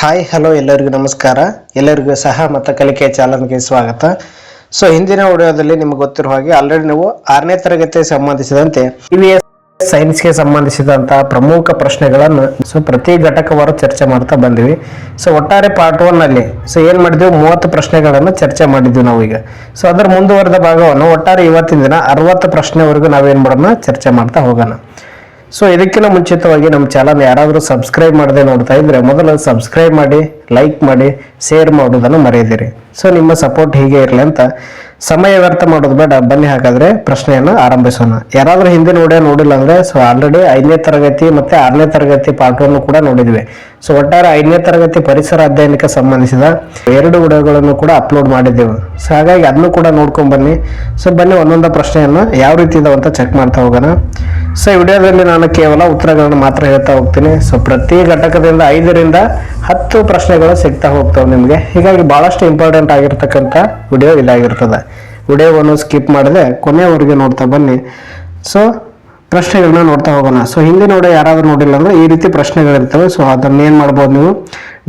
Hi hello ಎಲ್ಲರಿಗೂ ನಮಸ್ಕಾರ. ಎಲ್ಲರಿಗೂ ಸಹ ಮತ್ತು ಕಲಿಕೆ ಚಾಲನೆಗೆ ಸ್ವಾಗತ. ಸೊ ಹಿಂದಿನ ವಿಡಿಯೋದಲ್ಲಿ ನಿಮ್ಗೆ ಗೊತ್ತಿರುವ ಹಾಗೆ ಆಲ್ರೆಡಿ ನೀವು ಆರನೇ ತರಗತಿಗೆ ಸಂಬಂಧಿಸಿದಂತೆ ಸೈನ್ಸ್ಗೆ ಸಂಬಂಧಿಸಿದಂತಹ ಪ್ರಮುಖ ಪ್ರಶ್ನೆಗಳನ್ನು ಸೊ, ಪ್ರತಿ ಘಟಕವಾರು ಚರ್ಚೆ ಮಾಡ್ತಾ ಬಂದಿವಿ. ಸೊ ಒಟ್ಟಾರೆ ಪಾರ್ಟ್ ಒನ್ ಅಲ್ಲಿ ಸೊ ಏನ್ ಮಾಡಿದ್ವಿ? ಮೂವತ್ತು ಪ್ರಶ್ನೆಗಳನ್ನು ಚರ್ಚೆ ಮಾಡಿದ್ವಿ ನಾವು ಈಗ. ಸೊ ಅದರ ಮುಂದುವರೆದ ಭಾಗವನ್ನು ಒಟ್ಟಾರೆ ಇವತ್ತಿನ ದಿನ ಅರವತ್ತು ಪ್ರಶ್ನೆವರೆಗೂ ನಾವೇನ್ ಮಾಡೋಣ? ಚರ್ಚೆ ಮಾಡ್ತಾ ಹೋಗೋಣ. ಸೊ ಇದಕ್ಕಿಂತ ಮುಂಚಿತವಾಗಿ ನಮ್ಮ ಚಾನಲ್ ಯಾರಾದರೂ ಸಬ್ಸ್ಕ್ರೈಬ್ ಮಾಡದೆ ನೋಡ್ತಾ ಇದ್ರೆ ಮೊದಲು ಸಬ್ಸ್ಕ್ರೈಬ್ ಮಾಡಿ. ಲೈಕ್ ಮಾಡಿ ಶೇರ್ ಮಾಡೋದನ್ನು ಮರೆಯದಿರಿ. ಸೊ ನಿಮ್ಮ ಸಪೋರ್ಟ್ ಹೀಗೆ ಇರಲಿ ಅಂತ ಸಮಯ ವ್ಯರ್ಥ ಮಾಡೋದು ಬೇಡ. ಬನ್ನಿ ಹಾಗಾದ್ರೆ ಪ್ರಶ್ನೆಯನ್ನು ಆರಂಭಿಸೋಣ. ಯಾರಾದರೂ ಹಿಂದಿನ ವಿಡಿಯೋ ನೋಡಿಲ್ಲ ಅಂದ್ರೆ ಸೊ ಆಲ್ರೆಡಿ ಐದನೇ ತರಗತಿ ಮತ್ತೆ ಆರನೇ ತರಗತಿ ಪಾಠವನ್ನು ಕೂಡ ನೋಡಿದ್ವಿ. ಸೊ ಒಟ್ಟಾರೆ ಐದನೇ ತರಗತಿ ಪರಿಸರ ಅಧ್ಯಯನಕ್ಕೆ ಸಂಬಂಧಿಸಿದ ಎರಡು ವಿಡಿಯೋಗಳನ್ನು ಕೂಡ ಅಪ್ಲೋಡ್ ಮಾಡಿದ್ದೆವು. ಸೊ ಹಾಗಾಗಿ ಅದನ್ನು ಕೂಡ ನೋಡ್ಕೊಂಡು ಬನ್ನಿ. ಸೊ ಬನ್ನಿ ಒಂದೊಂದು ಪ್ರಶ್ನೆಯನ್ನು ಯಾವ ರೀತಿ ಇದಾವೆ ಅಂತ ಚೆಕ್ ಮಾಡ್ತಾ ಹೋಗೋಣ. ಸೊ ವಿಡಿಯೋದಲ್ಲಿ ನಾನು ಕೇವಲ ಉತ್ತರಗಳನ್ನು ಮಾತ್ರ ಹೇಳ್ತಾ ಹೋಗ್ತೀನಿ. ಸೊ ಪ್ರತಿ ಘಟಕದಿಂದ ಐದರಿಂದ ಹತ್ತು ಪ್ರಶ್ನೆಗಳು ಸಿಗ್ತಾ ಹೋಗ್ತಾವೆ ನಿಮಗೆ. ಹೀಗಾಗಿ ಭಾಳಷ್ಟು ಇಂಪಾರ್ಟೆಂಟ್ ಆಗಿರ್ತಕ್ಕಂಥ ವಿಡಿಯೋ ಇದಾಗಿರ್ತದೆ ವಿಡಿಯೋವನ್ನು ಸ್ಕಿಪ್ ಮಾಡದೆ ಕೊನೆಯವರೆಗೆ ನೋಡ್ತಾ ಬನ್ನಿ. ಸೊ ಪ್ರಶ್ನೆಗಳನ್ನ ನೋಡ್ತಾ ಹೋಗೋಣ. ಸೊ ಹಿಂದೆ ನೋಡೋ ಯಾರಾದರೂ ನೋಡಿಲ್ಲ ಅಂದ್ರೆ ಈ ರೀತಿ ಪ್ರಶ್ನೆಗಳಿರ್ತವೆ. ಸೊ ಅದನ್ನ ಏನು ಮಾಡ್ಬೋದು ನೀವು?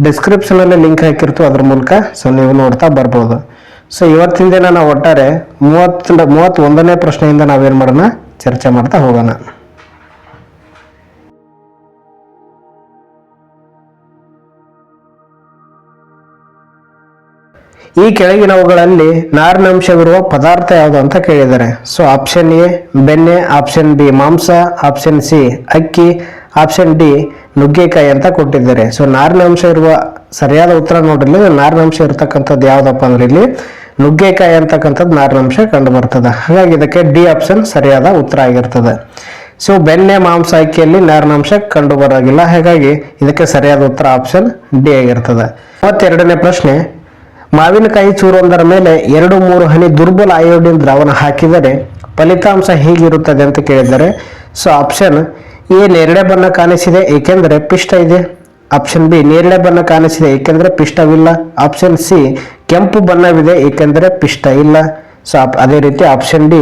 ಡಿಸ್ಕ್ರಿಪ್ಷನಲ್ಲಿ ಲಿಂಕ್ ಹಾಕಿರ್ತೀವಿ ಅದ್ರ ಮೂಲಕ. ಸೊ ನೀವು ನೋಡ್ತಾ ಬರ್ಬೋದು. ಸೊ ಇವತ್ತಿನ ದಿನ ನಾವು ಒಟ್ಟಾರೆ ಮೂವತ್ತ ಮೂವತ್ತೊಂದನೇ ಪ್ರಶ್ನೆಯಿಂದ ನಾವೇನು ಮಾಡೋಣ? ಚರ್ಚೆ ಮಾಡ್ತಾ ಹೋಗೋಣ. ಈ ಕೆಳಗಿನವುಗಳಲ್ಲಿ ನಾರಿನಂಶವಿರುವ ಪದಾರ್ಥ ಯಾವುದು ಅಂತ ಕೇಳಿದ್ದಾರೆ. ಸೊ ಆಪ್ಷನ್ ಎ ಬೆಣ್ಣೆ ಆಪ್ಷನ್ ಬಿ ಮಾಂಸ ಆಪ್ಷನ್ ಸಿ ಅಕ್ಕಿ ಆಪ್ಷನ್ ಡಿ ನುಗ್ಗೆಕಾಯಿ ಅಂತ ಕೊಟ್ಟಿದ್ದಾರೆ. ಸೊ ನಾರಿನಾಂಶ ಇರುವ ಸರಿಯಾದ ಉತ್ತರ ನೋಡ್ರಿ ನಾರಿನಂಶ ಇರತಕ್ಕಂಥದ್ದು ಯಾವುದಪ್ಪ ಅಂದ್ರೆ ಇಲ್ಲಿ ನುಗ್ಗೆಕಾಯಿ ಅಂತಕ್ಕಂಥದ್ದು ನಾರಿನಂಶ ಕಂಡು ಬರ್ತದೆ ಹಾಗಾಗಿ ಇದಕ್ಕೆ ಡಿ ಆಪ್ಷನ್ ಸರಿಯಾದ ಉತ್ತರ ಆಗಿರ್ತದೆ. ಸೊ ಬೆಣ್ಣೆ, ಮಾಂಸ, ಅಕ್ಕಿಯಲ್ಲಿ ನಾರಿನಾಂಶ ಕಂಡು ಬರೋಗಿಲ್ಲ ಹಾಗಾಗಿ ಇದಕ್ಕೆ ಸರಿಯಾದ ಉತ್ತರ ಆಪ್ಷನ್ ಡಿ ಆಗಿರ್ತದೆ. ಮೂವತ್ತೆರಡನೇ ಪ್ರಶ್ನೆ ಮಾವಿನಕಾಯಿ ಚೂರೊಂದರ ಮೇಲೆ ಎರಡು ಮೂರು ಹನಿ ದುರ್ಬಲ ಅಯೋಡಿನ್ ದ್ರಾವಣ ಹಾಕಿದರೆ ಫಲಿತಾಂಶ ಹೇಗಿರುತ್ತದೆ ಅಂತ ಕೇಳಿದ್ದಾರೆ. ಸೊ ಆಪ್ಷನ್ ಎ, ನೇರಳೆ ಬಣ್ಣ ಕಾಣಿಸಿದೆ, ಏಕೆಂದರೆ ಪಿಷ್ಟ ಇದೆ. ಆಪ್ಷನ್ ಬಿ, ನೇರಳೆ ಬಣ್ಣ ಕಾಣಿಸಿದೆ, ಏಕೆಂದರೆ ಪಿಷ್ಟವಿಲ್ಲ. ಆಪ್ಷನ್ ಸಿ, ಕೆಂಪು ಬಣ್ಣವಿದೆ, ಏಕೆಂದರೆ ಪಿಷ್ಟ ಇಲ್ಲ ಸೊ ಅದೇ ರೀತಿ ಆಪ್ಷನ್ ಡಿ,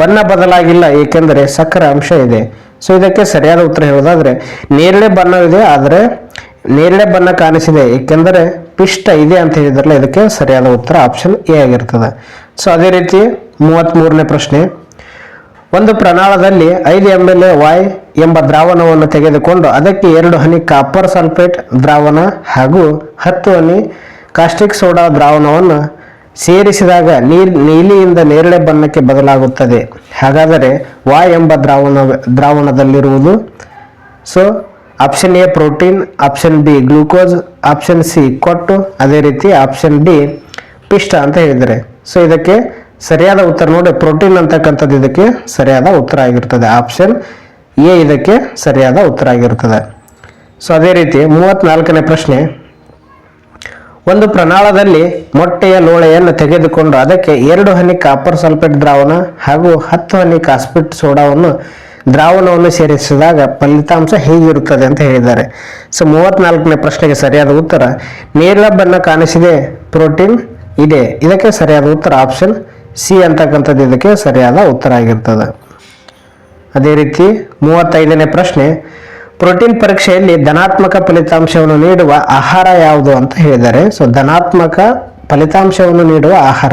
ಬಣ್ಣ ಬದಲಾಗಿಲ್ಲ, ಏಕೆಂದರೆ ಸಕ್ಕರೆ ಅಂಶ ಇದೆ. ಸೊ ಇದಕ್ಕೆ ಸರಿಯಾದ ಉತ್ತರ ಹೇಳೋದಾದರೆ ನೇರಳೆ ಬಣ್ಣವಿದೆ, ಆದರೆ ನೇರಳೆ ಬಣ್ಣ ಕಾಣಿಸಿದೆ, ಏಕೆಂದರೆ ಪಿಷ್ಟ ಇದೆ ಅಂತ ಹೇಳಿದ್ರಲ್ಲ, ಇದಕ್ಕೆ ಸರಿಯಾದ ಉತ್ತರ ಆಪ್ಷನ್ ಎ ಆಗಿರ್ತದೆ. ಸೊ ಅದೇ ರೀತಿ ಮೂವತ್ತ್ ಮೂರನೇ ಪ್ರಶ್ನೆ. ಒಂದು ಪ್ರಣಾಳದಲ್ಲಿ ಐದು ಎಂ ಎಲ್ ಎ ವಾಯ್ ಎಂಬ ದ್ರಾವಣವನ್ನು ತೆಗೆದುಕೊಂಡು ಅದಕ್ಕೆ ಎರಡು ಹನಿ ಕಾಪರ್ ಸಲ್ಫೇಟ್ ದ್ರಾವಣ ಹಾಗೂ ಹತ್ತು ಹನಿ ಕಾಸ್ಟಿಕ್ ಸೋಡಾ ದ್ರಾವಣವನ್ನು ಸೇರಿಸಿದಾಗ ನೀರ್ ನೀಲಿಯಿಂದ ನೇರಳೆ ಬಣ್ಣಕ್ಕೆ ಬದಲಾಗುತ್ತದೆ. ಹಾಗಾದರೆ ವಾಯ್ ಎಂಬ ದ್ರಾವಣ, ದ್ರಾವಣದಲ್ಲಿರುವುದು. So option A protein option B glucose option C ಕೊಟ್ಟು ಅದೇ ರೀತಿ ಆಪ್ಷನ್ ಡಿ ಪಿಷ್ಟ ಅಂತ ಹೇಳಿದರೆ ಸೊ ಇದಕ್ಕೆ ಸರಿಯಾದ ಉತ್ತರ ನೋಡಿ ಪ್ರೋಟೀನ್ ಅಂತಕ್ಕಂಥದ್ದು ಇದಕ್ಕೆ ಸರಿಯಾದ ಉತ್ತರ ಆಗಿರ್ತದೆ. ಆಪ್ಷನ್ ಎ ಇದಕ್ಕೆ ಸರಿಯಾದ ಉತ್ತರ ಆಗಿರ್ತದೆ. ಸೊ ಅದೇ ರೀತಿ ಮೂವತ್ನಾಲ್ಕನೇ ಪ್ರಶ್ನೆ. ಒಂದು ಪ್ರಣಾಳದಲ್ಲಿ ಮೊಟ್ಟೆಯ ಲೋಳೆಯನ್ನು ತೆಗೆದುಕೊಂಡು ಅದಕ್ಕೆ ಎರಡು ಹನಿ ಕಾಪರ್ ಸಲ್ಫೇಟ್ ದ್ರಾವಣ ಹಾಗೂ ಹತ್ತು ಹನಿ ಕಾಸ್ಪಿಟ್ ಸೋಡಾವನ್ನು ದ್ರಾವಣವನ್ನು ಸೇರಿಸಿದಾಗ ಫಲಿತಾಂಶ ಹೇಗಿರುತ್ತದೆ ಅಂತ ಹೇಳಿದ್ದಾರೆ. ಸೊ, ಮೂವತ್ನಾಲ್ಕನೇ ಪ್ರಶ್ನೆಗೆ ಸರಿಯಾದ ಉತ್ತರ, ನೇರಳೆ ಬಣ್ಣ ಕಾಣಿಸಿದೆ, ಪ್ರೋಟೀನ್ ಇದೆ. ಇದಕ್ಕೆ ಸರಿಯಾದ ಉತ್ತರ ಆಪ್ಷನ್ ಸಿ ಅಂತಕ್ಕಂಥದ್ದು ಇದಕ್ಕೆ ಸರಿಯಾದ ಉತ್ತರ ಆಗಿರ್ತದೆ. ಅದೇ ರೀತಿ ಮೂವತ್ತೈದನೇ ಪ್ರಶ್ನೆ, ಪ್ರೋಟೀನ್ ಪರೀಕ್ಷೆಯಲ್ಲಿ ಧನಾತ್ಮಕ ಫಲಿತಾಂಶವನ್ನು ನೀಡುವ ಆಹಾರ ಯಾವುದು ಅಂತ ಹೇಳಿದ್ದಾರೆ. ಸೊ, ಧನಾತ್ಮಕ ಫಲಿತಾಂಶವನ್ನು ನೀಡುವ ಆಹಾರ,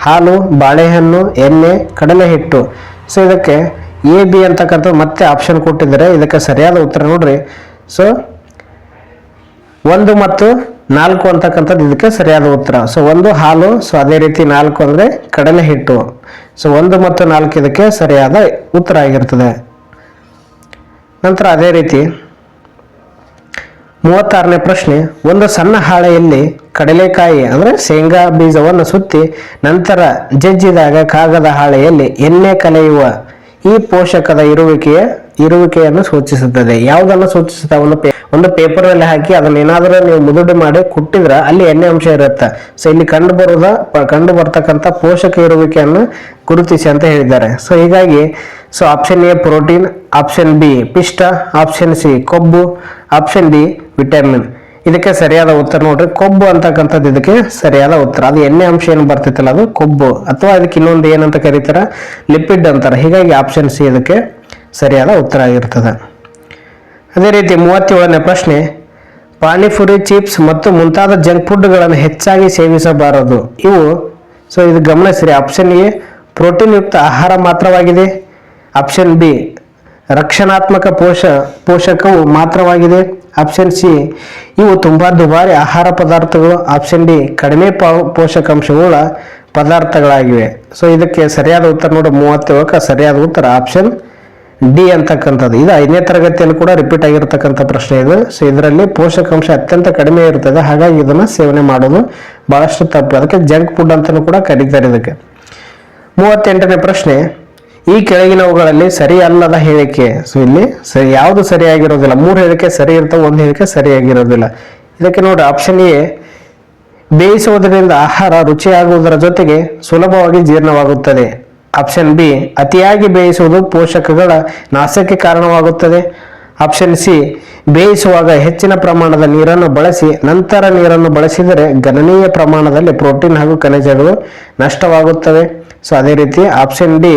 ಹಾಲು, ಬಾಳೆಹಣ್ಣು, ಎಣ್ಣೆ ಕಡಲೆ ಹಿಟ್ಟು ಸೊ, ಇದಕ್ಕೆ ಎ ಬಿ ಅಂತಕ್ಕಂಥದ್ದು ಮತ್ತೆ ಆಪ್ಷನ್ ಕೊಟ್ಟಿದ್ದಾರೆ. ಇದಕ್ಕೆ ಸರಿಯಾದ ಉತ್ತರ ನೋಡ್ರಿ. ಸೊ ಒಂದು ಮತ್ತು ನಾಲ್ಕು ಅಂತಕ್ಕಂಥದ್ದು ಇದಕ್ಕೆ ಸರಿಯಾದ ಉತ್ತರ. ಸೊ ಒಂದು ಹಾಲು ಸೊ ಅದೇ ರೀತಿ ನಾಲ್ಕು ಅಂದರೆ ಕಡಲೆ ಹಿಟ್ಟು. ಸೊ ಒಂದು ಮತ್ತು ನಾಲ್ಕು ಇದಕ್ಕೆ ಸರಿಯಾದ ಉತ್ತರ ಆಗಿರ್ತದೆ. ನಂತರ ಅದೇ ರೀತಿ ಮೂವತ್ತಾರನೇ ಪ್ರಶ್ನೆ, ಒಂದು ಸಣ್ಣ ಹಾಳೆಯಲ್ಲಿ ಕಡಲೆಕಾಯಿ ಅಂದರೆ ಶೇಂಗಾ ಬೀಜವನ್ನು ಸುತ್ತಿ ನಂತರ ಜಜ್ಜಿದಾಗ ಕಾಗದ ಹಾಳೆಯಲ್ಲಿ ಎಣ್ಣೆ ಕಲೆಯುವ ಈ ಪೋಷಕದ ಇರುವಿಕೆಯ, ಇರುವಿಕೆಯನ್ನು ಸೂಚಿಸುತ್ತದೆ. ಯಾವುದನ್ನು ಸೂಚಿಸುತ್ತೆ? ಒಂದು ಪೇ, ಒಂದು ಪೇಪರ್ ಅಲ್ಲಿ ಹಾಕಿ ಅದನ್ನ ಏನಾದರೂ ನೀವು ಮುದುಡಿ ಮಾಡಿ ಕುಟ್ಟಿದ್ರೆ ಅಲ್ಲಿ ಎಣ್ಣೆ ಅಂಶ ಇರುತ್ತೆ. ಸೊ ಇಲ್ಲಿ ಕಂಡು ಬರುವುದ ಪ- ಕಂಡು ಬರ್ತಕ್ಕಂಥ ಪೋಷಕ ಇರುವಿಕೆಯನ್ನು ಗುರುತಿಸಿ ಅಂತ ಹೇಳಿದ್ದಾರೆ. ಸೊ ಹೀಗಾಗಿ so option A protein option B ಪಿಷ್ಟ ಆಪ್ಷನ್ ಸಿ ಕೊಬ್ಬು ಆಪ್ಷನ್ ಡಿ ವಿಟಮಿನ್ ಇದಕ್ಕೆ ಸರಿಯಾದ ಉತ್ತರ ನೋಡ್ರಿ, ಕೊಬ್ಬು ಅಂತಕ್ಕಂಥದ್ದು ಇದಕ್ಕೆ ಸರಿಯಾದ ಉತ್ತರ. ಅದು ಎಣ್ಣೆ ಅಂಶ ಏನು ಬರ್ತಿತ್ತಲ್ಲ, ಅದು ಕೊಬ್ಬು. ಅಥವಾ ಅದಕ್ಕೆ ಇನ್ನೊಂದು ಏನಂತ ಕರೀತಾರ? ಲಿಪಿಡ್ ಅಂತಾರೆ. ಹೀಗಾಗಿ ಆಪ್ಷನ್ ಸಿ ಇದಕ್ಕೆ ಸರಿಯಾದ ಉತ್ತರ ಆಗಿರ್ತದೆ. ಅದೇ ರೀತಿ ಮೂವತ್ತೇಳನೇ ಪ್ರಶ್ನೆ, ಪಾನಿಪುರಿ, ಚಿಪ್ಸ್ ಮತ್ತು ಮುಂತಾದ ಜಂಕ್ ಫುಡ್ಗಳನ್ನು ಹೆಚ್ಚಾಗಿ ಸೇವಿಸಬಾರದು. ಇವು ಸೊ ಇದು ಗಮನಿಸಿರಿ ಆಪ್ಷನ್ ಎ ಪ್ರೋಟೀನ್ ಯುಕ್ತ ಆಹಾರ ಮಾತ್ರವಾಗಿದೆ. ಆಪ್ಷನ್ ಬಿ, ರಕ್ಷಣಾತ್ಮಕ ಪೋಷ, ಪೋಷಕವು ಮಾತ್ರವಾಗಿದೆ. ಆಪ್ಷನ್ ಸಿ ಇವು ತುಂಬ ದುಬಾರಿ ಆಹಾರ ಪದಾರ್ಥಗಳು. ಆಪ್ಷನ್ ಡಿ ಕಡಿಮೆ ಪೋಷಕಾಂಶಗಳ ಪದಾರ್ಥಗಳಾಗಿವೆ. ಸೊ ಇದಕ್ಕೆ ಸರಿಯಾದ ಉತ್ತರ ನೋಡಿ ಮೂವತ್ತೇಳಕ್ಕೆ ಸರಿಯಾದ ಉತ್ತರ. ಆಪ್ಷನ್ ಡಿ ಅಂತಕ್ಕಂಥದ್ದು. ಇದು ಐದನೇ ತರಗತಿಯಲ್ಲಿ ಕೂಡ ರಿಪೀಟ್ ಆಗಿರತಕ್ಕಂಥ ಪ್ರಶ್ನೆ ಇದು. ಸೊ ಇದರಲ್ಲಿ ಪೋಷಕಾಂಶ ಅತ್ಯಂತ ಕಡಿಮೆ ಇರ್ತದೆ ಹಾಗಾಗಿ ಇದನ್ನು ಸೇವನೆ ಮಾಡೋದು ಬಹಳಷ್ಟು ತಪ್ಪು. ಅದಕ್ಕೆ ಜಂಕ್ ಫುಡ್ ಅಂತಲೂ ಕೂಡ ಕರೀತಾರೆ ಇದಕ್ಕೆ. ಮೂವತ್ತೆಂಟನೇ ಪ್ರಶ್ನೆ ಈ ಕೆಳಗಿನವುಗಳಲ್ಲಿ ಸರಿ ಅಲ್ಲದ ಹೇಳಿಕೆ. ಸೊ ಇಲ್ಲಿ ಸರಿ ಯಾವುದು ಸರಿಯಾಗಿರೋದಿಲ್ಲ. ಮೂರು ಹೇಳಿಕೆ ಸರಿ ಇರ್ತವೆ, ಒಂದು ಹೇಳಿಕೆ ಸರಿಯಾಗಿರೋದಿಲ್ಲ. ಇದಕ್ಕೆ ನೋಡಿ ಆಪ್ಷನ್ ಎ, ಬೇಯಿಸುವುದರಿಂದ ಆಹಾರ ರುಚಿಯಾಗುವುದರ ಜೊತೆಗೆ ಸುಲಭವಾಗಿ ಜೀರ್ಣವಾಗುತ್ತದೆ. ಆಪ್ಷನ್ ಬಿ, ಅತಿಯಾಗಿ ಬೇಯಿಸುವುದು ಪೋಷಕಗಳ ನಾಶಕ್ಕೆ ಕಾರಣವಾಗುತ್ತದೆ. ಆಪ್ಷನ್ ಸಿ, ಬೇಯಿಸುವಾಗ ಹೆಚ್ಚಿನ ಪ್ರಮಾಣದ ನೀರನ್ನು ಬಳಸಿ, ನಂತರ ನೀರನ್ನು ಬಳಸಿದರೆ ಗಣನೀಯ ಪ್ರಮಾಣದಲ್ಲಿ ಪ್ರೋಟೀನ್ ಹಾಗೂ ಖನಿಜಗಳು ನಷ್ಟವಾಗುತ್ತವೆ. ಸೊ ಅದೇ ರೀತಿ ಆಪ್ಷನ್ ಡಿ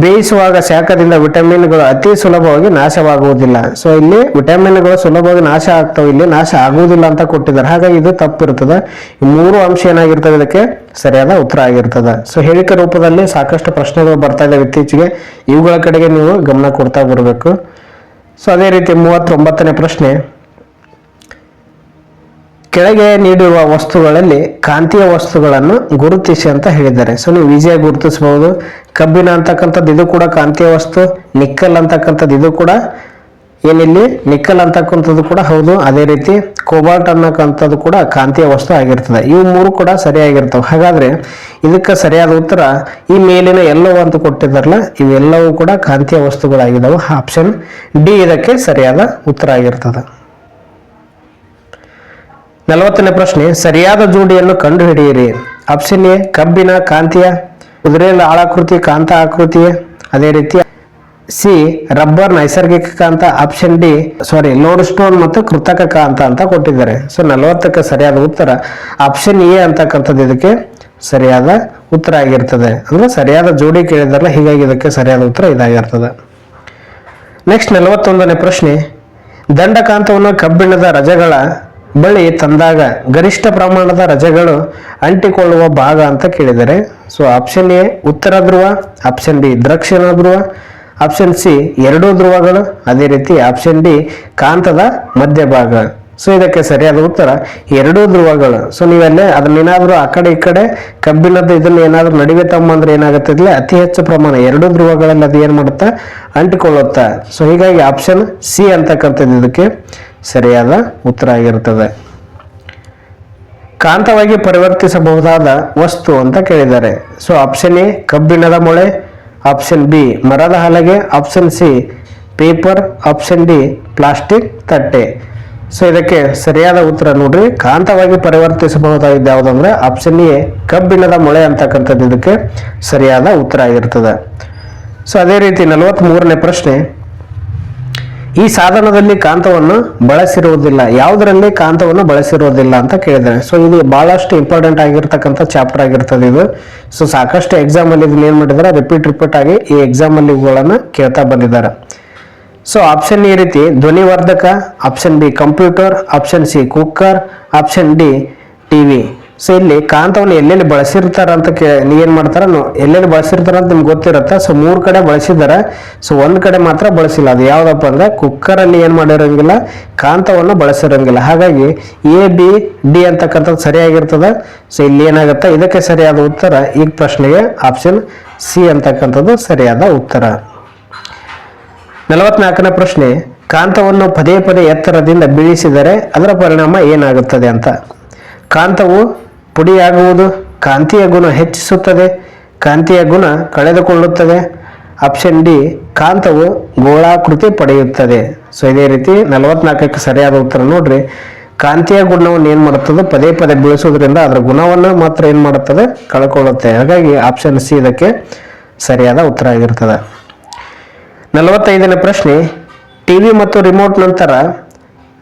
ಬೇಯಿಸುವಾಗ ಶಾಖದಿಂದ ವಿಟಮಿನ್ಗಳು ಅತಿ ಸುಲಭವಾಗಿ ನಾಶವಾಗುವುದಿಲ್ಲ. ಸೊ ಇಲ್ಲಿ ವಿಟಮಿನ್ಗಳು ಸುಲಭವಾಗಿ ನಾಶ ಆಗ್ತವೆ, ಇಲ್ಲಿ ನಾಶ ಆಗುವುದಿಲ್ಲ ಅಂತ ಕೊಟ್ಟಿದ್ದಾರೆ. ಹಾಗಾಗಿ ಇದು ತಪ್ಪಿರ್ತದೆ ಈ ಮೂರು ಅಂಶ ಏನಾಗಿರ್ತದೆ ಇದಕ್ಕೆ? ಸರಿಯಾದ ಉತ್ತರ ಆಗಿರ್ತದೆ. ಸೊ ಹೇಳಿಕೆ ರೂಪದಲ್ಲಿ ಸಾಕಷ್ಟು ಪ್ರಶ್ನೆಗಳು ಬರ್ತಾ ಇದ್ದಾವೆ ಇತ್ತೀಚೆಗೆ. ಇವುಗಳ ಕಡೆಗೆ ನೀವು ಗಮನ ಕೊಡ್ತಾ ಬರಬೇಕು. ಸೊ ಅದೇ ರೀತಿ ಮೂವತ್ತೊಂಬತ್ತನೇ ಪ್ರಶ್ನೆ. ಕೆಳಗೆ ನೀಡಿರುವ ವಸ್ತುಗಳಲ್ಲಿ ಕಾಂತೀಯ ವಸ್ತುಗಳನ್ನು ಗುರುತಿಸಿ ಅಂತ ಹೇಳಿದ್ದಾರೆ. ಸೊ, ನೀವು ಈಸಿಯಾಗಿ ಗುರುತಿಸಬಹುದು. ಕಬ್ಬಿಣ ಅಂತಕ್ಕಂಥದ್ದು ಇದು ಕೂಡ ಕಾಂತೀಯ ವಸ್ತು. ನಿಕ್ಕಲ್ ಅಂತಕ್ಕಂಥದ್ದು ಇದು ಕೂಡ ಏನಿಲ್ಲಿ? ನಿಕ್ಕಲ್ ಅಂತಕ್ಕಂಥದ್ದು ಕೂಡ ಹೌದು, ಅದೇ ರೀತಿ ಕೋಬಾಲ್ಟ್ ಅನ್ನಕ್ಕಂಥದ್ದು ಕೂಡ ಕಾಂತೀಯ ವಸ್ತು ಆಗಿರ್ತದೆ. ಇವು ಮೂರು ಕೂಡ ಸರಿಯಾಗಿರ್ತವೆ. ಹಾಗಾದ್ರೆ ಇದಕ್ಕೆ ಸರಿಯಾದ ಉತ್ತರ ಈ ಮೇಲಿನ ಎಲ್ಲವೂ ಅಂತ ಕೊಟ್ಟಿದ್ದಾರಲ್ಲ, ಇವೆಲ್ಲವೂ ಕೂಡ ಕಾಂತೀಯ ವಸ್ತುಗಳಾಗಿದ್ದಾವೆ. ಆಪ್ಷನ್ ಡಿ ಇದಕ್ಕೆ ಸರಿಯಾದ ಉತ್ತರ ಆಗಿರ್ತದೆ. ನಲವತ್ತನೇ ಪ್ರಶ್ನೆ, ಸರಿಯಾದ ಜೋಡಿಯನ್ನು ಕಂಡುಹಿಡಿಯಿರಿ. ಆಪ್ಷನ್ ಎ ಕಬ್ಬಿನ ಕಾಂತಿಯ ಕುದುರೆಯಲ್ಲಿ ಆಳಾಕೃತಿ ಕಾಂತ ಆಕೃತಿ ಅದೇ ರೀತಿ ಸಿ, ರಬ್ಬರ್ ನೈಸರ್ಗಿಕ ಕಾಂತ, option D sorry lodestone ಮತ್ತು ಕೃತಕ ಕಾಂತ ಅಂತ ಕೊಟ್ಟಿದ್ದಾರೆ. ಸೊ ನಲವತ್ತಕ್ಕೆ ಸರಿಯಾದ ಉತ್ತರ ಆಪ್ಷನ್ ಎ ಅಂತಕ್ಕಂಥದ್ದು ಇದಕ್ಕೆ ಸರಿಯಾದ ಉತ್ತರ ಆಗಿರ್ತದೆ. ಅಂದ್ರೆ ಸರಿಯಾದ ಜೋಡಿ ಕೇಳಿದಾರಲ್ಲ ಹೀಗಾಗಿ ಇದಕ್ಕೆ ಸರಿಯಾದ ಉತ್ತರ ಇದಾಗಿರ್ತದೆ. ನೆಕ್ಸ್ಟ್ ನಲವತ್ತೊಂದನೇ ಪ್ರಶ್ನೆ, ದಂಡಕಾಂತವನ್ನು ಕಬ್ಬಿಣದ ರಜಗಳ ಬಳಿ ತಂದಾಗ ಗರಿಷ್ಠ ಪ್ರಮಾಣದ ರಜೆಗಳು ಅಂಟಿಕೊಳ್ಳುವ ಭಾಗ ಅಂತ ಕೇಳಿದರೆ ಸೊ ಆಪ್ಷನ್ ಎ ಉತ್ತರ ಧ್ರುವ ಆಪ್ಷನ್ ಬಿ ದಕ್ಷಿಣ ಧ್ರುವ ಆಪ್ಷನ್ ಸಿ ಎರಡೂ ಧ್ರುವಗಳು, ಅದೇ ರೀತಿ ಆಪ್ಷನ್ ಡಿ ಕಾಂತದ ಮಧ್ಯಭಾಗ ಸೊ ಇದಕ್ಕೆ ಸರಿಯಾದ ಉತ್ತರ, ಎರಡೂ ಧ್ರುವಗಳು. ಸೊ ನೀವಲ್ಲೇ ಅದನ್ನೇನಾದ್ರೂ ಆ ಕಡೆ ಈ ಕಡೆ ಕಬ್ಬಿಣದ ಇದನ್ನ ಏನಾದರೂ ನಡುವೆ ತಮ್ಮಂದ್ರೆ ಏನಾಗುತ್ತೆ ಇಲ್ಲಿ ಅತಿ ಹೆಚ್ಚು ಪ್ರಮಾಣ ಎರಡು ಧ್ರುವಗಳಲ್ಲಿ ಅದು ಏನ್ ಮಾಡುತ್ತಾ ಅಂಟಿಕೊಳ್ಳುತ್ತಾ. ಸೊ ಹೀಗಾಗಿ ಆಪ್ಷನ್ ಸಿ ಅಂತಕ್ಕಂಥದ್ದು ಇದಕ್ಕೆ. ಸರಿಯಾದ ಉತ್ತರ ಆಗಿರುತ್ತದೆ. ಕಾಂತವಾಗಿ ಪರಿವರ್ತಿಸಬಹುದಾದ ವಸ್ತು ಅಂತ ಕೇಳಿದ್ದಾರೆ. ಸೊ ಆಪ್ಷನ್ ಎ ಕಬ್ಬಿಣದ ಮೊಳೆ. ಆಪ್ಷನ್ ಬಿ ಮರದ ಹಲಗೆ. Option C paper option D plastic ತಟ್ಟೆ. ಸೊ ಇದಕ್ಕೆ ಸರಿಯಾದ ಉತ್ತರ ನೋಡ್ರಿ. ಕಾಂತವಾಗಿ ಪರಿವರ್ತಿಸಬಹುದಾದ ಯಾವುದಂದ್ರೆ ಆಪ್ಷನ್ ಎ ಕಬ್ಬಿಣದ ಮೊಳೆ ಅಂತಕ್ಕಂಥದ್ದು ಇದಕ್ಕೆ ಸರಿಯಾದ ಉತ್ತರ ಆಗಿರ್ತದೆ. ಸೊ ಅದೇ ರೀತಿ ನಲವತ್ತ್ ಮೂರನೇ ಪ್ರಶ್ನೆ. ಈ ಸಾಧನದಲ್ಲಿ ಕಾಂತವನ್ನು ಬಳಸಿರುವುದಿಲ್ಲ. ಯಾವುದರಲ್ಲಿ ಕಾಂತವನ್ನು ಬಳಸಿರುವುದಿಲ್ಲ ಅಂತ ಕೇಳಿದ್ದಾರೆ. ಸೊ ಇದು ಬಹಳಷ್ಟು ಇಂಪಾರ್ಟೆಂಟ್ ಆಗಿರ್ತಕ್ಕಂಥ ಚಾಪ್ಟರ್ ಆಗಿರ್ತದೆ ಇದು. ಸೊ ಸಾಕಷ್ಟು ಎಕ್ಸಾಮ್ ಅಲ್ಲಿ ಇದನ್ನ ಏನ್ ಮಾಡಿದ್ದಾರೆ? ರಿಪೀಟ್ ರಿಪೀಟ್ ಆಗಿ ಈ ಎಕ್ಸಾಮ್ ಅಲ್ಲಿ ಇವುಗಳನ್ನ ಕೇಳ್ತಾ ಬಂದಿದ್ದಾರೆ. ಸೊ ಆಪ್ಷನ್ ಈ ರೀತಿ, ಧ್ವನಿವರ್ಧಕ option B computer option C cooker option D TV. So ಇಲ್ಲಿ ಕಾಂತವನ್ನು ಎಲ್ಲೆಲ್ಲಿ ಬಳಸಿರ್ತಾರ ಅಂತ ಕೇ ಏನ್ ಮಾಡ್ತಾರ? ಎಲ್ಲೆಲ್ಲಿ ಬಳಸಿರ್ತಾರ ಅಂತ ನಿಮ್ಗೆ ಗೊತ್ತಿರುತ್ತೆ. ಸೊ ಮೂರು ಕಡೆ ಬಳಸಿದ್ದಾರೆ ಸೊ ಒಂದು ಕಡೆ ಮಾತ್ರ ಬಳಸಿಲ್ಲ. ಅದು ಯಾವುದಪ್ಪ ಅಂದ್ರೆ ಕುಕ್ಕರಲ್ಲಿ ಏನು ಮಾಡಿರೋಂಗಿಲ್ಲ ಮಾಡಿರಂಗಿಲ್ಲ ಕಾಂತವನ್ನು ಬಳಸಿರಂಗಿಲ್ಲ. ಹಾಗಾಗಿ ಎ ಬಿ ಡಿ ಅಂತಕ್ಕಂಥದ್ದು ಸರಿಯಾಗಿರ್ತದೆ? ಸೊ ಇಲ್ಲಿ ಏನಾಗುತ್ತೆ? ಇದಕ್ಕೆ ಸರಿಯಾದ ಉತ್ತರ ಈ ಪ್ರಶ್ನೆಗೆ ಆಪ್ಷನ್ ಸಿ ಅಂತಕ್ಕಂಥದ್ದು ಸರಿಯಾದ ಉತ್ತರ. ನಲವತ್ನಾಲ್ಕನೇ ಪ್ರಶ್ನೆ, ಕಾಂತವನ್ನು ಪದೇ ಪದೇ ಎತ್ತರದಿಂದ ಬೀಳಿಸಿದರೆ ಅದರ ಪರಿಣಾಮ ಏನಾಗುತ್ತದೆ ಅಂತ? ಕಾಂತವು ಪುಡಿಯಾಗುವುದು, ಕಾಂತಿಯ ಗುಣ ಹೆಚ್ಚಿಸುತ್ತದೆ, ಕಾಂತಿಯ ಗುಣ ಕಳೆದುಕೊಳ್ಳುತ್ತದೆ. ಆಪ್ಷನ್ ಡಿ ಕಾಂತವು ಗೋಳಾಕೃತಿ ಪಡೆಯುತ್ತದೆ. ಸೊ ಇದೇ ರೀತಿ ನಲವತ್ನಾಲ್ಕಕ್ಕೆ ಸರಿಯಾದ ಉತ್ತರ ನೋಡ್ರಿ. ಕಾಂತೀಯ ಗುಣವನ್ನು ಏನು ಮಾಡುತ್ತದೆ? ಪದೇ ಪದೇ ಬೀಳಿಸೋದ್ರಿಂದ ಅದರ ಗುಣವನ್ನು ಮಾತ್ರ ಏನು ಮಾಡುತ್ತದೆ? ಕಳ್ಕೊಳ್ಳುತ್ತೆ. ಹಾಗಾಗಿ ಆಪ್ಷನ್ ಸಿ ಇದಕ್ಕೆ ಸರಿಯಾದ ಉತ್ತರ ಆಗಿರ್ತದೆ. ನಲವತ್ತೈದನೇ ಪ್ರಶ್ನೆ ಟಿವಿ ಮತ್ತು ರಿಮೋಟ್ ನಂತರ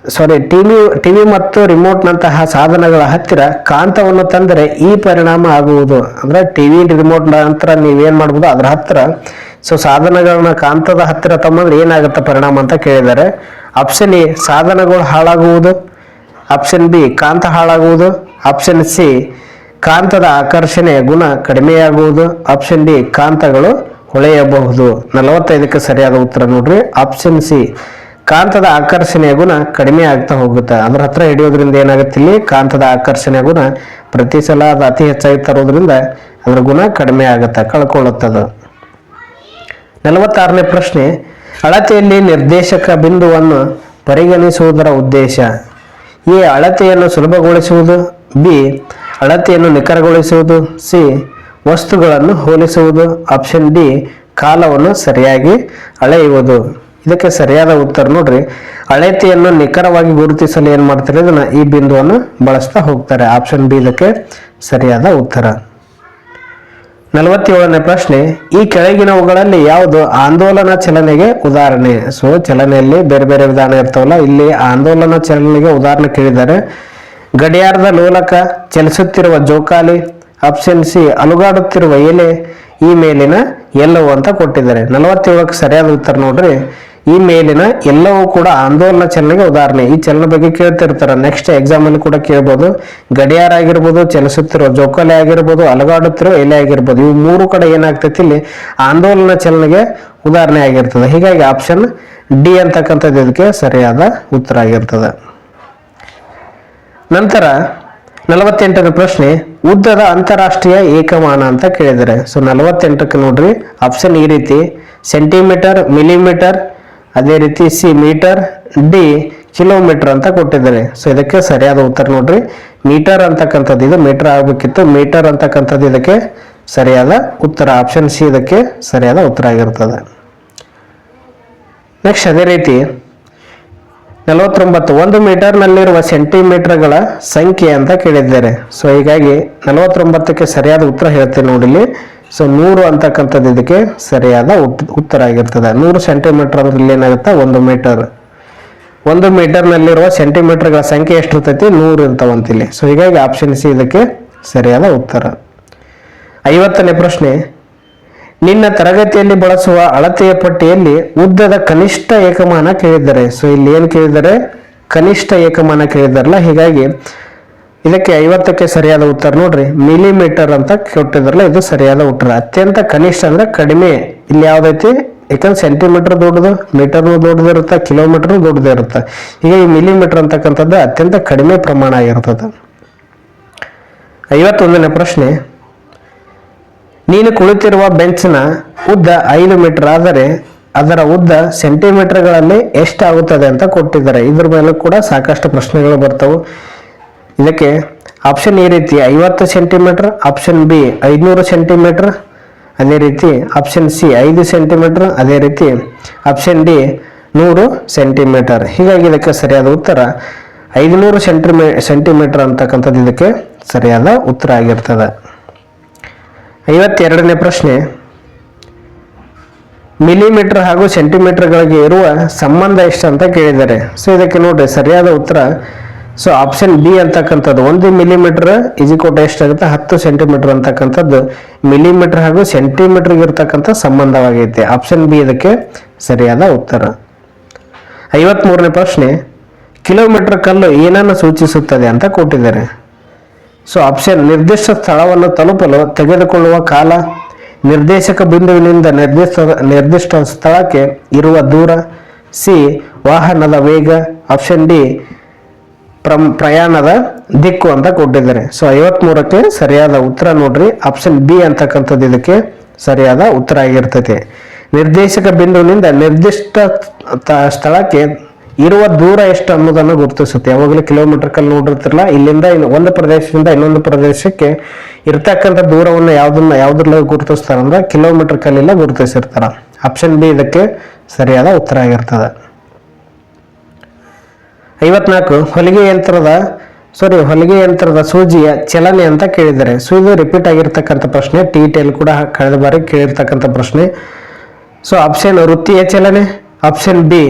ಸಾರಿ ಟಿವಿ ಟಿವಿ ಮತ್ತು ರಿಮೋಟ್ನಂತಹ ಸಾಧನಗಳ ಹತ್ತಿರ ಕಾಂತವನ್ನು ತಂದರೆ ಈ ಪರಿಣಾಮ ಆಗುವುದು. ಅಂದ್ರೆ ಟಿವಿ ರಿಮೋಟ್ ನಂತರ ನೀವೇನು ಮಾಡ್ಬೋದು? ಅದರ ಹತ್ತಿರ. ಸೊ ಸಾಧನಗಳನ್ನ ಕಾಂತದ ಹತ್ತಿರ ತಮ್ಮಂದ್ರೆ ಏನಾಗುತ್ತೆ ಪರಿಣಾಮ ಅಂತ ಕೇಳಿದ್ದಾರೆ ಆಪ್ಷನ್ ಎ ಸಾಧನಗಳು ಹಾಳಾಗುವುದು ಆಪ್ಷನ್ ಬಿ ಕಾಂತ ಹಾಳಾಗುವುದು ಆಪ್ಷನ್ ಸಿ ಕಾಂತದ ಆಕರ್ಷಣೆಯ ಗುಣ ಕಡಿಮೆಯಾಗುವುದು ಆಪ್ಷನ್ ಡಿ ಕಾಂತಗಳು ಹೊಳೆಯಬಹುದು. ನಲವತ್ತೈದಕ್ಕೆ ಸರಿಯಾದ ಉತ್ತರ ನೋಡ್ರಿ. ಆಪ್ಷನ್ ಸಿ ಕಾಂತದ ಆಕರ್ಷಣೆಯ ಗುಣ ಕಡಿಮೆ ಆಗ್ತಾ ಹೋಗುತ್ತೆ. ಅದ್ರ ಹತ್ರ ಹಿಡಿಯೋದ್ರಿಂದ ಏನಾಗುತ್ತೆ ಇಲ್ಲಿ? ಕಾಂತದ ಆಕರ್ಷಣೆಯ ಗುಣ ಪ್ರತಿ ಸಲ ಅದು ಅತಿ ಹೆಚ್ಚಾಗಿ ತರೋದ್ರಿಂದ ಅದರ ಗುಣ ಕಡಿಮೆ ಆಗುತ್ತೆ. ಕಳ್ಕೊಳ್ಳುತ್ತದೆ ನಲವತ್ತಾರನೇ ಪ್ರಶ್ನೆ, ಅಳತೆಯಲ್ಲಿ ನಿರ್ದೇಶಕ ಬಿಂದುವನ್ನು ಪರಿಗಣಿಸುವುದರ ಉದ್ದೇಶ. ಎ, ಅಳತೆಯನ್ನು ಸುಲಭಗೊಳಿಸುವುದು. ಬಿ, ಅಳತೆಯನ್ನು ನಿಖರಗೊಳಿಸುವುದು. ಸಿ, ವಸ್ತುಗಳನ್ನು ಹೋಲಿಸುವುದು. ಆಪ್ಷನ್ ಡಿ, ಕಾಲವನ್ನು ಸರಿಯಾಗಿ ಅಳೆಯುವುದು. ಇದಕ್ಕೆ ಸರಿಯಾದ ಉತ್ತರ ನೋಡ್ರಿ, ಅಳತೆಯನ್ನು ನಿಖರವಾಗಿ ಗುರುತಿಸಲು ಏನು ಮಾಡ್ತಾರೆ, ಇದನ್ನ ಈ ಬಿಂದುವನ್ನು ಬಳಸ್ತಾ ಹೋಗ್ತಾರೆ. ಆಪ್ಷನ್ ಬಿ ಇದಕ್ಕೆ ಸರಿಯಾದ ಉತ್ತರ. ನಲವತ್ತೇಳನೇ ಪ್ರಶ್ನೆ, ಈ ಕೆಳಗಿನವುಗಳಲ್ಲಿ ಯಾವುದು ಆಂದೋಲನ ಚಲನೆಗೆ ಉದಾಹರಣೆ? ಸೊ ಚಲನೆಯಲ್ಲಿ ಬೇರೆ ಬೇರೆ ವಿಧಾನ ಇರ್ತಾವಲ್ಲ, ಇಲ್ಲಿ ಆಂದೋಲನ ಚಲನೆಗೆ ಉದಾಹರಣೆ ಕೇಳಿದ್ದಾರೆ. ಗಡಿಯಾರದ ಲೋಲಕ ಚಲಿಸುತ್ತಿರುವ ಜೋಕಾಲಿ ಆಪ್ಷನ್ ಸಿ ಅಲುಗಾಡುತ್ತಿರುವ ಎಲೆ, ಈ ಮೇಲಿನ ಎಲ್ಲವೂ ಅಂತ ಕೊಟ್ಟಿದ್ದಾರೆ. ನಲವತ್ತೇಳಕ್ಕೆ ಸರಿಯಾದ ಉತ್ತರ ನೋಡ್ರಿ ಈ ಮೇಲಿನ ಎಲ್ಲವೂ ಕೂಡ ಆಂದೋಲನ ಚಲನೆಗೆ ಉದಾಹರಣೆ. ಈ ಚಲನೆ ಬಗ್ಗೆ ಕೇಳ್ತಿರ್ತಾರೆ. ನೆಕ್ಸ್ಟ್ ಎಕ್ಸಾಮ್ ಅಲ್ಲಿ ಕೂಡ ಕೇಳ್ಬೋದು. ಗಡಿಯಾರ ಆಗಿರ್ಬೋದು, ಚಲಿಸುತ್ತಿರುವ, ಜೋಕಾಲಿ ಆಗಿರ್ಬೋದು ಅಲಗಾಡುತ್ತಿರೋ ಎಲೆ ಆಗಿರ್ಬೋದು. ಇವು ಮೂರು ಕಡೆ ಏನಾಗ್ತೈತಿ? ಇಲ್ಲಿ ಆಂದೋಲನ ಚಲನೆಗೆ ಉದಾಹರಣೆ ಆಗಿರ್ತದೆ. ಹೀಗಾಗಿ ಆಪ್ಷನ್ ಡಿ ಅಂತಕ್ಕಂಥದ್ದು ಇದಕ್ಕೆ ಸರಿಯಾದ ಉತ್ತರ ಆಗಿರ್ತದೆ. ನಂತರ ನಲವತ್ತೆಂಟನೇ ಪ್ರಶ್ನೆ, ಉದ್ದದ ಅಂತಾರಾಷ್ಟ್ರೀಯ ಏಕಮಾನ ಅಂತ ಕೇಳಿದರೆ. ಸೊ ನಲವತ್ತೆಂಟಕ್ಕೆ ನೋಡ್ರಿ. ಆಪ್ಷನ್ ಈ ರೀತಿ ಸೆಂಟಿಮೀಟರ್ ಮಿಲಿಮೀಟರ್ ಅದೇ ರೀತಿ ಸಿ ಮೀಟರ್ ಡಿ ಕಿಲೋಮೀಟರ್ ಅಂತ ಕೊಟ್ಟಿದ್ದಾರೆ. ಸೊ ಇದಕ್ಕೆ ಸರಿಯಾದ ಉತ್ತರ ನೋಡ್ರಿ. ಮೀಟರ್ ಅಂತಕ್ಕಂಥದ್ದು ಇದು ಮೀಟರ್ ಆಗಬೇಕಿತ್ತು. ಮೀಟರ್ ಅಂತಕ್ಕಂಥದ್ದು ಇದಕ್ಕೆ ಸರಿಯಾದ ಉತ್ತರ ಆಪ್ಷನ್ ಸಿ ಇದಕ್ಕೆ ಸರಿಯಾದ ಉತ್ತರ ಆಗಿರ್ತದೆ. ನೆಕ್ಸ್ಟ್ ಅದೇ ರೀತಿ ನಲವತ್ತೊಂಬತ್ತು, ಒಂದು ಮೀಟರ್ನಲ್ಲಿರುವ ಸೆಂಟಿಮೀಟರ್ಗಳ ಸಂಖ್ಯೆ ಅಂತ ಕೇಳಿದ್ದಾರೆ. ಸೊ ಹೀಗಾಗಿ ನಲವತ್ತೊಂಬತ್ತಕ್ಕೆ ಸರಿಯಾದ ಉತ್ತರ ಹೇಳ್ತೀನಿ ನೋಡಿಲಿ ಸೊ ನೂರು ಅಂತಕ್ಕಂಥದ್ದು ಇದಕ್ಕೆ ಸರಿಯಾದ ಉತ್- ಉತ್ತರ ಆಗಿರ್ತದೆ. ನೂರು ಸೆಂಟಿಮೀಟರ್ ಅಂದ್ರೆ ಇಲ್ಲಿ ಏನಾಗುತ್ತೆ? ಒಂದು ಮೀಟರ್ ಒಂದು ಮೀಟರ್ನಲ್ಲಿರುವ ಸೆಂಟಿಮೀಟರ್ಗಳ ಸಂಖ್ಯೆ ಎಷ್ಟಿರ್ತೈತಿ? ನೂರು ಇರ್ತಾವಂತಿಲ್ಲಿ ಸೊ ಹೀಗಾಗಿ ಆಪ್ಷನ್ ಸಿ ಇದಕ್ಕೆ ಸರಿಯಾದ ಉತ್ತರ. ಐವತ್ತನೇ ಪ್ರಶ್ನೆ. ನಿನ್ನ ತರಗತಿಯಲ್ಲಿ ಬಳಸುವ ಅಳತೆಯ ಪಟ್ಟಿಯಲ್ಲಿ ಉದ್ದದ ಕನಿಷ್ಠ ಏಕಮಾನ ಕೇಳಿದ್ದಾರೆ. ಸೊ ಇಲ್ಲಿ ಏನು ಕೇಳಿದ್ದಾರೆ? ಕನಿಷ್ಠ ಏಕಮಾನ ಕೇಳಿದಾರಲ್ಲ ಹೀಗಾಗಿ ಇದಕ್ಕೆ ಐವತ್ತಕ್ಕೆ ಸರಿಯಾದ ಉತ್ತರ ನೋಡ್ರಿ. ಮಿಲಿಮೀಟರ್ ಅಂತ ಕೊಟ್ಟಿದ್ರಲ್ಲ, ಇದು ಸರಿಯಾದ ಉತ್ತರ. ಅತ್ಯಂತ ಕನಿಷ್ಠ ಅಂದ್ರೆ ಕಡಿಮೆ. ಇಲ್ಲಿ ಯಾವ್ದೈತಿ? ಯಾಕಂದ್ರೆ ಸೆಂಟಿಮೀಟರ್ ದೊಡ್ಡದು ಮೀಟರ್ನು ದೊಡ್ಡದಿರುತ್ತೆ ಕಿಲೋಮೀಟರ್ ದೊಡ್ಡದಿರುತ್ತೆ. ಈಗ ಈ ಮಿಲಿಮೀಟರ್ ಅಂತಕ್ಕಂಥದ್ದು ಅತ್ಯಂತ ಕಡಿಮೆ ಪ್ರಮಾಣ ಆಗಿರ್ತದೆ. ಐವತ್ತೊಂದನೇ ಪ್ರಶ್ನೆ. ನೀನು ಕುಳಿತಿರುವ ಬೆಂಚ್ನ ಉದ್ದ ಐದು ಮೀಟರ್ ಆದರೆ ಅದರ ಉದ್ದ ಸೆಂಟಿಮೀಟರ್ಗಳಲ್ಲಿ ಎಷ್ಟಾಗುತ್ತದೆ ಅಂತ ಕೊಟ್ಟಿದ್ದಾರೆ. ಇದ್ರ ಮೇಲೂ ಕೂಡ ಸಾಕಷ್ಟು ಪ್ರಶ್ನೆಗಳು ಬರ್ತವೆ. ಇದಕ್ಕೆ ಆಪ್ಷನ್ ಈ ರೀತಿ ಐವತ್ತು ಸೆಂಟಿಮೀಟರ್ ಆಪ್ಷನ್ ಬಿ ಐದುನೂರು ಸೆಂಟಿಮೀಟರ್ ಅದೇ ರೀತಿ ಆಪ್ಷನ್ ಸಿ ಐದು ಸೆಂಟಿಮೀಟರ್ ಅದೇ ರೀತಿ ಆಪ್ಷನ್ ಡಿ ನೂರು ಸೆಂಟಿಮೀಟರ್ ಹೀಗಾಗಿ ಇದಕ್ಕೆ ಸರಿಯಾದ ಉತ್ತರ ಐದುನೂರು ಸೆಂಟಿಮೀ ಸೆಂಟಿಮೀಟರ್ ಅಂತಕ್ಕಂಥದ್ದು ಇದಕ್ಕೆ ಸರಿಯಾದ ಉತ್ತರ ಆಗಿರ್ತದೆ. ಐವತ್ತೆರಡನೇ ಪ್ರಶ್ನೆ ಮಿಲಿಮೀಟರ್ ಹಾಗೂ ಸೆಂಟಿಮೀಟರ್ಗಳಿಗೆ ಇರುವ ಸಂಬಂಧ ಎಷ್ಟು ಅಂತ ಕೇಳಿದ್ದಾರೆ ಸೊ ಇದಕ್ಕೆ ನೋಡ್ರಿ ಸರಿಯಾದ ಉತ್ತರ ಸೊ ಆಪ್ಷನ್ ಬಿ ಅಂತಕ್ಕಂಥದ್ದು ಒಂದು ಮಿಲಿಮೀಟರ್ ಇಜಿಕೋಟ ಎಷ್ಟಾಗುತ್ತೆ ಹತ್ತು ಸೆಂಟಿಮೀಟರ್ ಅಂತಕ್ಕಂಥದ್ದು ಮಿಲಿಮೀಟರ್ ಹಾಗೂ ಸೆಂಟಿಮೀಟರ್ಗೆ ಇರ್ತಕ್ಕಂಥ ಸಂಬಂಧವಾಗೈತೆ. ಆಪ್ಷನ್ ಬಿ ಇದಕ್ಕೆ ಸರಿಯಾದ ಉತ್ತರ. ಐವತ್ಮೂರನೇ ಪ್ರಶ್ನೆ ಕಿಲೋಮೀಟರ್ ಕಲ್ಲು ಏನನ್ನು ಸೂಚಿಸುತ್ತದೆ ಅಂತ ಕೊಟ್ಟಿದ್ದಾರೆ. ಸೊ ಆಪ್ಷನ್ ನಿರ್ದಿಷ್ಟ ಸ್ಥಳವನ್ನು ತಲುಪಲು ತೆಗೆದುಕೊಳ್ಳುವ ಕಾಲ, ನಿರ್ದೇಶಕ ಬಿಂದುವಿನಿಂದ ನಿರ್ದಿಷ್ಟ ನಿರ್ದಿಷ್ಟ ಸ್ಥಳಕ್ಕೆ ಇರುವ ದೂರ, ಸಿ, ವಾಹನದ ವೇಗ ಆಪ್ಷನ್ ಡಿ ಪ್ರಮ್ ಪ್ರಯಾಣದ ದಿಕ್ಕು ಅಂತ ಕೊಟ್ಟಿದ್ದಾರೆ. ಸೊ ಐವತ್ಮೂರಕ್ಕೆ ಸರಿಯಾದ ಉತ್ತರ ನೋಡ್ರಿ. ಆಪ್ಷನ್ ಬಿ ಅಂತಕ್ಕಂಥದ್ದು ಇದಕ್ಕೆ ಸರಿಯಾದ ಉತ್ತರ ಆಗಿರ್ತೈತಿ. ನಿರ್ದೇಶಕ ಬಿಂದುವಿನಿಂದ ನಿರ್ದಿಷ್ಟ ಸ್ಥಳಕ್ಕೆ ಇರುವ ದೂರ ಎಷ್ಟು ಅನ್ನೋದನ್ನು ಗುರುತಿಸುತ್ತೆ. ಯಾವಾಗಲೂ ಕಿಲೋಮೀಟರ್ ಕಲ್ಲಿ ನೋಡಿರ್ತಿರಲ್ಲ, ಇಲ್ಲಿಂದ ಒಂದು ಪ್ರದೇಶದಿಂದ ಇನ್ನೊಂದು ಪ್ರದೇಶಕ್ಕೆ ಇರ್ತಕ್ಕಂಥ ದೂರವನ್ನು ಯಾವ್ದನ್ನ, ಯಾವ್ದ್ರಲ್ಲಿ ಗುರುತಿಸ್ತಾರೆ ಅಂದ್ರೆ ಕಿಲೋಮೀಟರ್ ಕಲ್ಲಿಲ್ಲ ಗುರುತಿಸಿರ್ತಾರ. ಆಪ್ಷನ್ ಬಿ ಇದಕ್ಕೆ ಸರಿಯಾದ ಉತ್ತರ ಆಗಿರ್ತದೆ. ಐವತ್ನಾಲ್ಕು, ಹೊಲಿಗೆ ಯಂತ್ರದ ಸಾರಿ ಹೊಲಿಗೆ ಯಂತ್ರದ ಸೂಜಿಯ ಚಲನೆ ಅಂತ ಕೇಳಿದ್ದಾರೆ. ಸೊ ಇದು ರಿಪೀಟ್ ಆಗಿರ್ತಕ್ಕಂಥ ಪ್ರಶ್ನೆ. ಟಿ ಟೆಲ್ ಕೂಡ ಕಳೆದ ಬಾರಿ ಕೇಳಿರ್ತಕ್ಕಂಥ ಪ್ರಶ್ನೆ. ಸೊ ಆಪ್ಷನ್ ವೃತ್ತಿಯ ಚಲನೆ ಆಪ್ಷನ್ ಬಿ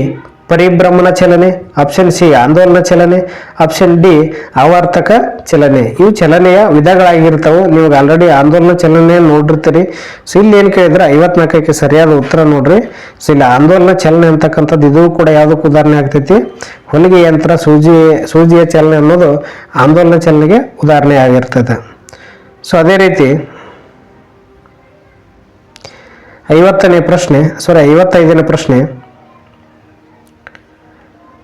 ಪರಿಭ್ರಮಣ ಚಲನೆ ಆಪ್ಷನ್ ಸಿ ಆಂದೋಲನ ಚಲನೆ ಆಪ್ಷನ್ ಡಿ ಆವರ್ತಕ ಚಲನೆ. ಇವು ಚಲನೆಯ ವಿಧಗಳಾಗಿರ್ತಾವೆ. ನೀವು ಆಲ್ರೆಡಿ ಆಂದೋಲನ ಚಲನೆ ನೋಡಿರ್ತೀರಿ. ಸೊ ಇಲ್ಲಿ ಏನು ಕೇಳಿದ್ರೆ? ಐವತ್ನಾಲ್ಕಕ್ಕೆ ಸರಿಯಾದ ಉತ್ತರ ನೋಡ್ರಿ. ಸೊ ಇಲ್ಲಿ ಆಂದೋಲನ ಚಲನೆ ಅಂತಕ್ಕಂಥದ್ದು ಇದು ಕೂಡ ಯಾವುದಕ್ಕೆ ಉದಾಹರಣೆ ಆಗ್ತೈತಿ. ಹೊಲಿಗೆ ಯಂತ್ರ, ಸೂಜಿ, ಸೂಜಿಯ ಚಲನೆ ಅನ್ನೋದು ಆಂದೋಲನ ಚಲನೆಗೆ ಉದಾಹರಣೆ ಆಗಿರ್ತದೆ ಸೊ ಅದೇ ರೀತಿ ಐವತ್ತನೇ ಪ್ರಶ್ನೆ ಸಾರಿ ಐವತ್ತೈದನೇ ಪ್ರಶ್ನೆ.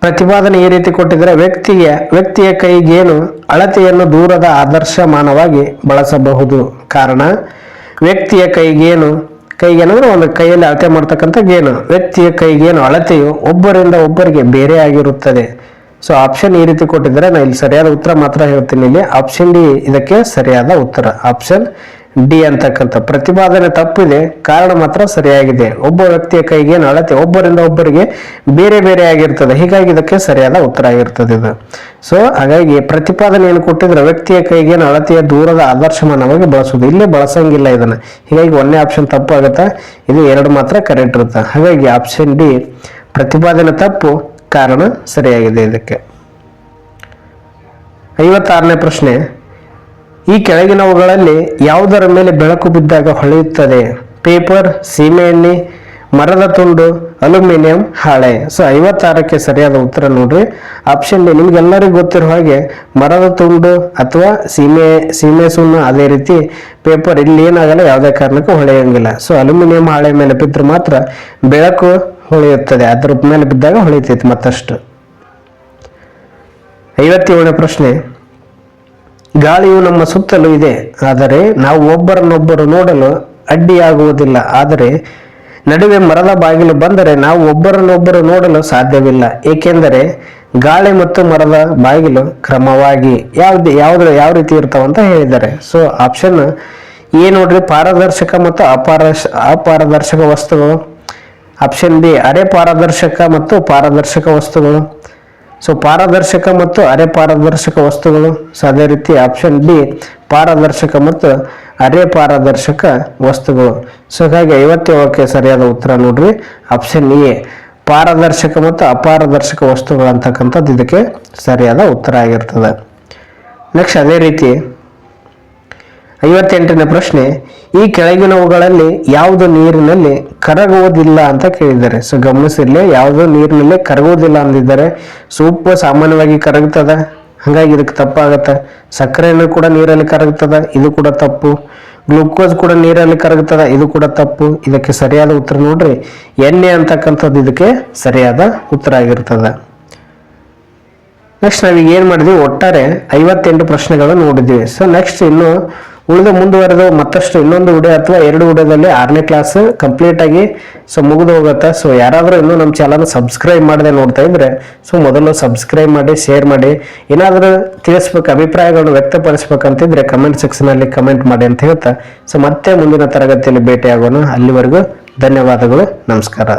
ಪ್ರತಿಪಾದನೆ ಈ ರೀತಿ ಕೊಟ್ಟಿದ್ರೆ ವ್ಯಕ್ತಿಯ ವ್ಯಕ್ತಿಯ ಕೈಗೇನು ಅಳತೆಯನ್ನು ದೂರದ ಆದರ್ಶಮಾನವಾಗಿ ಬಳಸಬಹುದು. ಕಾರಣ, ವ್ಯಕ್ತಿಯ ಕೈಗೇನು ಕೈಗೇನಂದ್ರೆ ಒಂದು ಕೈಯಲ್ಲಿ ಅಳತೆ ಮಾಡ್ತಕ್ಕಂಥ ಗೇನು. ವ್ಯಕ್ತಿಯ ಕೈಗೇನು ಅಳತೆಯು ಒಬ್ಬರಿಂದ ಒಬ್ಬರಿಗೆ ಬೇರೆ ಆಗಿರುತ್ತದೆ. ಸೊ ಆಪ್ಷನ್ ಈ ರೀತಿ ಕೊಟ್ಟಿದ್ರೆ ನಾನು ಇಲ್ಲಿ ಸರಿಯಾದ ಉತ್ತರ ಮಾತ್ರ ಹೇಳ್ತೀನಿ ಇಲ್ಲಿ. ಆಪ್ಷನ್ ಡಿ ಇದಕ್ಕೆ ಸರಿಯಾದ ಉತ್ತರ. ಆಪ್ಷನ್ ಡಿ ಅಂತಕ್ಕಂಥ ಪ್ರತಿಪಾದನೆ ತಪ್ಪಿದೆ, ಕಾರಣ ಮಾತ್ರ ಸರಿಯಾಗಿದೆ. ಒಬ್ಬ ವ್ಯಕ್ತಿಯ ಕೈಗೆ ಅಳತೆ, ಒಬ್ಬರಿಂದ ಒಬ್ಬರಿಗೆ ಬೇರೆ ಬೇರೆ ಆಗಿರ್ತದೆ. ಹೀಗಾಗಿ ಇದಕ್ಕೆ ಸರಿಯಾದ ಉತ್ತರ ಆಗಿರ್ತದೆ ಇದು. ಸೊ ಹಾಗಾಗಿ ಪ್ರತಿಪಾದನೆ ಏನು ಕೊಟ್ಟಿದ್ರೆ ವ್ಯಕ್ತಿಯ ಕೈಗೆ ಅಳತೆಯ ದೂರದ ಆದರ್ಶಮಾನವಾಗಿ ಬಳಸುವುದು ಇಲ್ಲೇ ಬಳಸಂಗಿಲ್ಲ ಇದನ್ನ. ಹೀಗಾಗಿ ಒಂದೇ ಆಪ್ಷನ್ ತಪ್ಪು ಆಗುತ್ತೆ ಇದು ಎರಡು ಮಾತ್ರ ಕರೆಕ್ಟ್ ಇರುತ್ತೆ. ಹಾಗಾಗಿ ಆಪ್ಷನ್ ಡಿ, ಪ್ರತಿಪಾದನೆ ತಪ್ಪು, ಕಾರಣ ಸರಿಯಾಗಿದೆ ಇದಕ್ಕೆ. ಐವತ್ತಾರನೇ ಪ್ರಶ್ನೆ. ಈ ಕೆಳಗಿನವುಗಳಲ್ಲಿ ಯಾವುದರ ಮೇಲೆ ಬೆಳಕು ಬಿದ್ದಾಗ ಹೊಳೆಯುತ್ತದೆ? ಪೇಪರ್, ಸೀಮೆಎಣ್ಣೆ, ಮರದ ತುಂಡು, ಅಲ್ಯೂಮಿನಿಯಂ, ಹಾಳೆ. ಸೊ, ಐವತ್ತಾರಕ್ಕೆ ಸರಿಯಾದ ಉತ್ತರ ನೋಡ್ರಿ. ಆಪ್ಷನ್ ಡಿ ನಿಮ್ಗೆಲ್ಲರಿಗೂ ಗೊತ್ತಿರೋ ಹಾಗೆ ಮರದ ತುಂಡು ಅಥವಾ ಸೀಮೆ ಸೀಮೆ ಸುಣ್ಣ ಅದೇ ರೀತಿ ಪೇಪರ್ ಇಲ್ಲಿ ಏನಾಗಲ್ಲ, ಯಾವುದೇ ಕಾರಣಕ್ಕೂ ಹೊಳೆಯಂಗಿಲ್ಲ. ಸೊ, ಅಲ್ಯೂಮಿನಿಯಂ ಹಾಳೆ ಮೇಲೆ ಬಿದ್ದರೆ ಮಾತ್ರ ಬೆಳಕು ಹೊಳೆಯುತ್ತದೆ. ಅದ್ರ ಮೇಲೆ ಬಿದ್ದಾಗ ಹೊಳೆಯುತ್ತೈತಿ ಮತ್ತಷ್ಟು. ಐವತ್ತೇಳನೇ ಪ್ರಶ್ನೆ. ಗಾಳಿಯು ನಮ್ಮ ಸುತ್ತಲೂ ಇದೆ. ಆದರೆ ನಾವು ಒಬ್ಬರನ್ನೊಬ್ಬರು ನೋಡಲು ಅಡ್ಡಿಯಾಗುವುದಿಲ್ಲ. ಆದರೆ ನಡುವೆ ಮರದ ಬಾಗಿಲು ಬಂದರೆ ನಾವು ಒಬ್ಬರನ್ನೊಬ್ಬರು ನೋಡಲು ಸಾಧ್ಯವಿಲ್ಲ. ಏಕೆಂದರೆ ಗಾಳಿ ಮತ್ತು ಮರದ ಬಾಗಿಲು ಕ್ರಮವಾಗಿ ಯಾವ್ದು ಯಾವ್ದು ಯಾವ ರೀತಿ ಇರ್ತಾವಂತ ಹೇಳಿದ್ದಾರೆ. ಸೊ ಆಪ್ಷನ್ ಎ ನೋಡ್ರಿ, ಪಾರದರ್ಶಕ ಮತ್ತು ಅಪಾರಶ, ಅಪಾರದರ್ಶಕ ವಸ್ತುಗಳು. ಆಪ್ಷನ್ ಬಿ, ಅರೆ ಪಾರದರ್ಶಕ ಮತ್ತು ಪಾರದರ್ಶಕ ವಸ್ತುಗಳು. ಸೊ ಪಾರದರ್ಶಕ ಮತ್ತು ಅರೆ ಪಾರದರ್ಶಕ ವಸ್ತುಗಳು ಸೊ ಅದೇ ರೀತಿ ಆಪ್ಷನ್ ಬಿ ಪಾರದರ್ಶಕ ಮತ್ತು ಅರೆ ಪಾರದರ್ಶಕ ವಸ್ತುಗಳು. ಸೊ ಹಾಗಾಗಿ ಐವತ್ತೇಳಕ್ಕೆ ಸರಿಯಾದ ಉತ್ತರ ನೋಡ್ರಿ. ಆಪ್ಷನ್ ಎ ಪಾರದರ್ಶಕ ಮತ್ತು ಅಪಾರದರ್ಶಕ ವಸ್ತುಗಳು ಅಂತಕ್ಕಂಥದ್ದು ಇದಕ್ಕೆ ಸರಿಯಾದ ಉತ್ತರ ಆಗಿರ್ತದೆ. ನೆಕ್ಸ್ಟ್ ಅದೇ ರೀತಿ ಐವತ್ತೆಂಟನೇ ಪ್ರಶ್ನೆ, ಈ ಕೆಳಗಿನವುಗಳಲ್ಲಿ ಯಾವುದು ನೀರಿನಲ್ಲಿ ಕರಗುವುದಿಲ್ಲ ಅಂತ ಕೇಳಿದ್ದಾರೆ. ಸೊ, ಗಮನಿಸಿರ್ಲಿ, ಯಾವುದು ನೀರಿನಲ್ಲಿ ಕರಗುವುದಿಲ್ಲ ಅಂದಿದ್ದಾರೆ ಸೂಪ್ ಸಾಮಾನ್ಯವಾಗಿ ಕರಗುತ್ತದ? ಹಾಗಾಗಿ ಇದಕ್ಕೆ ತಪ್ಪಾಗತ್ತೆ. ಸಕ್ಕರೆಯನ್ನು ಕೂಡ ನೀರಲ್ಲಿ ಕರಗುತ್ತದ? ಇದು ಕೂಡ ತಪ್ಪು. ಗ್ಲೂಕೋಸ್ ಕೂಡ ನೀರಲ್ಲಿ ಕರಗುತ್ತದ? ಇದು ಕೂಡ ತಪ್ಪು. ಇದಕ್ಕೆ ಸರಿಯಾದ ಉತ್ತರ ನೋಡ್ರಿ. ಎಣ್ಣೆ ಅಂತಕ್ಕಂಥದ್ದು ಇದಕ್ಕೆ ಸರಿಯಾದ ಉತ್ತರ ಆಗಿರ್ತದೆ. ನೆಕ್ಸ್ಟ್ ನಾವೀಗ ಏನು ಮಾಡಿದ್ವಿ? ಒಟ್ಟಾರೆ ಐವತ್ತೆಂಟು ಪ್ರಶ್ನೆಗಳನ್ನು ನೋಡಿದ್ವಿ. ಸೊ, ನೆಕ್ಸ್ಟ್ ಇನ್ನು ಉಳಿದ ಮುಂದುವರೆದು ಮತ್ತಷ್ಟು ಇನ್ನೊಂದು ವಿಡಿಯೋ ಅಥವಾ ಎರಡು ವಿಡಿಯೋದಲ್ಲಿ ಆರನೇ ಕ್ಲಾಸ್ ಕಂಪ್ಲೀಟ್ ಆಗಿ ಸೊ ಮುಗಿದು ಹೋಗುತ್ತೆ. ಸೊ ಯಾರಾದರೂ ಇನ್ನೂ ನಮ್ಮ ಚಾನಲ್ ಸಬ್ಸ್ಕ್ರೈಬ್ ಮಾಡದೆ ನೋಡ್ತಾ ಇದ್ರೆ ಸೊ ಮೊದಲು ಸಬ್ಸ್ಕ್ರೈಬ್ ಮಾಡಿ ಶೇರ್ ಮಾಡಿ. ಏನಾದರೂ ತಿಳಿಸ್ಬೇಕು, ಅಭಿಪ್ರಾಯಗಳನ್ನು ವ್ಯಕ್ತಪಡಿಸ್ಬೇಕಂತಿದ್ರೆ ಕಮೆಂಟ್ ಸೆಕ್ಷನಲ್ಲಿ ಕಮೆಂಟ್ ಮಾಡಿ ಅಂತ ಹೇಳ್ತಾ. ಸೊ ಮತ್ತೆ ಮುಂದಿನ ತರಗತಿಯಲ್ಲಿ ಭೇಟಿಯಾಗೋಣ. ಅಲ್ಲಿವರೆಗೂ ಧನ್ಯವಾದಗಳು. ನಮಸ್ಕಾರ.